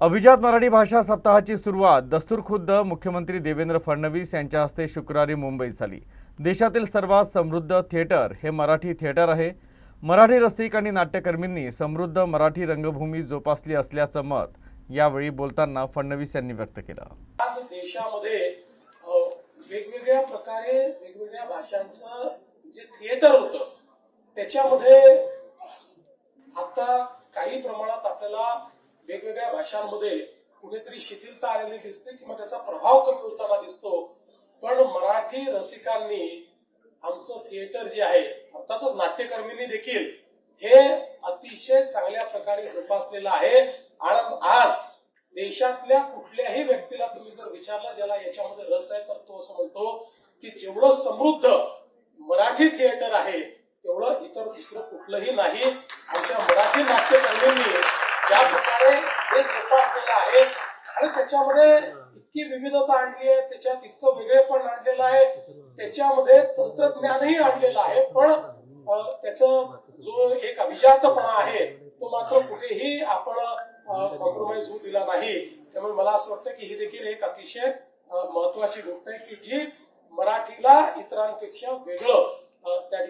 अभिजात मराठी भाषा सप्ताहाची सुरुवात. दस्तूरखुद्द मुख्यमंत्री देवेंद्र फडणवीस यांच्या हस्ते शुक्रवारी मुंबईत झाली. देशातील सर्वात समृद्ध थिएटर हे मराठी थिएटर आहे. मराठी रसिक आणि नाट्यकर्मींनी समृद्ध मराठी रंगभूमी जोपासली असल्याचं मत यावेळी बोलताना फडणवीस यांनी व्यक्त केलं. आज देशामध्ये वेगवेगळ्या प्रकारे वेगवेगळ्या भाषांचं जे थिएटर होतं त्याच्यामध्ये आता काही प्रमाणात आपल्याला वेगवेगळ्या भाषांमध्ये कुठेतरी शिथिलता आलेली दिसते किंवा त्याचा प्रभाव कमी होताना दिसतो. पण मराठी रसिकांनी आमचं थिएटर जे आहे अर्थातच नाट्यकर्मींनी देखील हे अतिशय चांगल्या प्रकारे जोपासलेलं आहे. आज आज देशातल्या कुठल्याही व्यक्तीला तुम्ही जर विचारलं ज्याला याच्यामध्ये रस आहे तर तो असं म्हणतो की जेवढं समृद्ध मराठी थिएटर आहे तेवढं इतर दुसरं कुठलंही नाही. आमच्या मराठी नाट्यकर्मींनी ज्या प्रकारे हे जोपासलेलं आहे आणि त्याच्यामध्ये इतकी विविधता आणली आहे त्याच्यात इतकं वेगळेपण आणलेलं आहे त्याच्यामध्ये तंत्रज्ञानही आणलेलं आहे पण त्याच जो एक अभिजातपणा आहे तो मात्र कुठेही आपण कॉम्प्रोमाइज होऊ दिला नाही. त्यामुळे मला असं वाटतं की ही देखील एक अतिशय महत्वाची गोष्ट आहे की जी मराठीला इतरांपेक्षा वेगळं त्या